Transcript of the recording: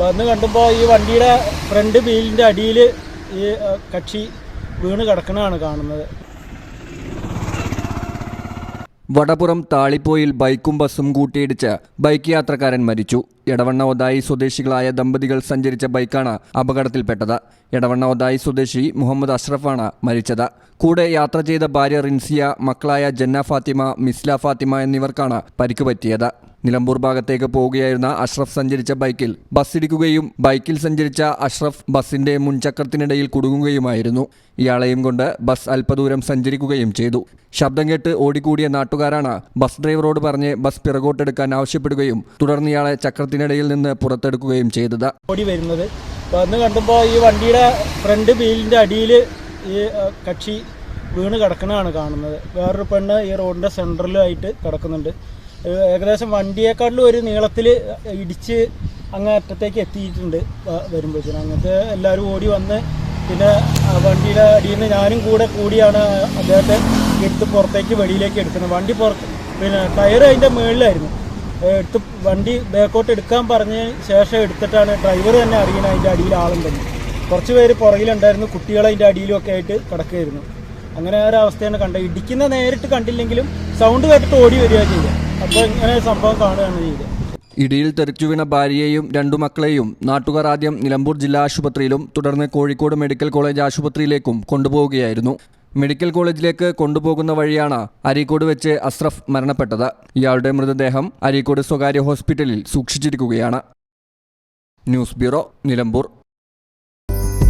വന്ന് കണ്ടുമ്പോൾ ഈ വണ്ടിയുടെ ഫ്രണ്ട് വീലിന്റെ അടിയിൽ ഈ കക്ഷി വീണ് കിടക്കണതാണ് കാണുന്നത്. വടപുറം താളിപ്പോയിൽ ബൈക്കും ബസ്സും കൂട്ടിയിടിച്ച് ബൈക്ക് യാത്രക്കാരൻ മരിച്ചു. എടവണ്ണ ഒതായി സ്വദേശികളായ ദമ്പതികൾ സഞ്ചരിച്ച ബൈക്കാണ് അപകടത്തിൽപ്പെട്ടത്. എടവണ്ണ ഒതായി സ്വദേശി മുഹമ്മദ് അഷ്റഫാണ് മരിച്ചത്. കൂടെ യാത്ര ചെയ്ത ഭാര്യ റിൻസിയ മക്കളായ ജന്ന ഫാത്തിമ മിസ്ല ഫാത്തിമ എന്നിവർക്കാണ് പരിക്ക് പറ്റിയത്. നിലമ്പൂർ ഭാഗത്തേക്ക് പോവുകയായിരുന്ന അഷ്റഫ് സഞ്ചരിച്ച ബൈക്കിൽ ബസ് ഇടിക്കുകയും ബൈക്കിൽ സഞ്ചരിച്ച അഷ്റഫ് ബസിന്റെ മുൻചക്രത്തിനിടയിൽ കുടുങ്ങുകയുമായിരുന്നു. ഇയാളെയും കൊണ്ട് ബസ് അല്പദൂരം സഞ്ചരിക്കുകയും ചെയ്തു. ശബ്ദം കേട്ട് ഓടിക്കൂടിയ നാട്ടുകാരാണ് ബസ് ഡ്രൈവറോട് പറഞ്ഞ് ബസ് പിറകോട്ടെടുക്കാൻ ആവശ്യപ്പെടുകയും തുടർന്ന് ഇയാളെ ചക്രത്തിനിടയിൽ നിന്ന് പുറത്തെടുക്കുകയും ചെയ്തത്. ഓടി വരുന്നത്. വന്ന് കണ്ടുമ്പോൾ ഈ വണ്ടിയുടെ ഫ്രണ്ട് വീലിന്റെ അടിയിൽ ഈ കക്ഷി വീണ് കിടക്കണതാണ് കാണുന്നത്. വേറൊരു പെണ്ണ് ഈ റോഡിന്റെ സെന്ററിലായിട്ട് കിടക്കുന്നുണ്ട്. ഏകദേശം വണ്ടിയെക്കാട്ടിലും ഒരു നീളത്തിൽ ഇടിച്ച് അങ്ങ് അറ്റത്തേക്ക് എത്തിയിട്ടുണ്ട് വരുമ്പോഴത്തേനും. അങ്ങനത്തെ എല്ലാവരും ഓടി വന്ന് പിന്നെ വണ്ടിയുടെ അടിയിൽ നിന്ന് ഞാനും കൂടെ കൂടിയാണ് അദ്ദേഹത്തെ എടുത്ത് പുറത്തേക്ക് വെളിയിലേക്ക് എടുക്കുന്നത്. വണ്ടി പുറത്ത് പിന്നെ ടയർ അതിന്റെ മുകളിലായിരുന്നു എടുത്ത് വണ്ടി ബാക്കോട്ട് എടുക്കാൻ പറഞ്ഞ ശേഷം എടുത്തിട്ടാണ് ഡ്രൈവർ തന്നെ അറിയണത് അതിന്റെ അടിയിൽ ആളുണ്ടെന്ന്. കുറച്ച് പേര് പുറകിലുണ്ടായിരുന്നു കുട്ടികളെ അതിന്റെ അടിയിലൊക്കെ ആയിട്ട് കിടക്കുകയായിരുന്നു. അങ്ങനെ ഒരു അവസ്ഥയാണ് കണ്ടത്. ഇടിക്കുന്ന നേരിട്ട് കണ്ടില്ലെങ്കിലും സൗണ്ട് കേട്ടിട്ട് ഓടി വരിക ചെയ്യുക അപ്പോൾ ഇങ്ങനെ സംഭവം കാണുകയാണ് ചെയ്തത്. ഇടിയിൽ തെറിച്ചു വീണ ഭാര്യയെയും രണ്ടു മക്കളെയും നാട്ടുകാർ ആദ്യം നിലമ്പൂർ ജില്ലാ ആശുപത്രിയിലും തുടർന്ന് കോഴിക്കോട് മെഡിക്കൽ കോളേജ് ആശുപത്രിയിലേക്കും കൊണ്ടുപോവുകയായിരുന്നു. മെഡിക്കൽ കോളേജിലേക്ക് കൊണ്ടുപോകുന്ന വഴിയാണ് അരീക്കോട് വെച്ച് അസ്രഫ് മരണപ്പെട്ടത്. ഇയാളുടെ മൃതദേഹം അരീക്കോട് സ്വകാര്യ ഹോസ്പിറ്റലിൽ സൂക്ഷിച്ചിരിക്കുകയാണ്. News bureau Nilambur.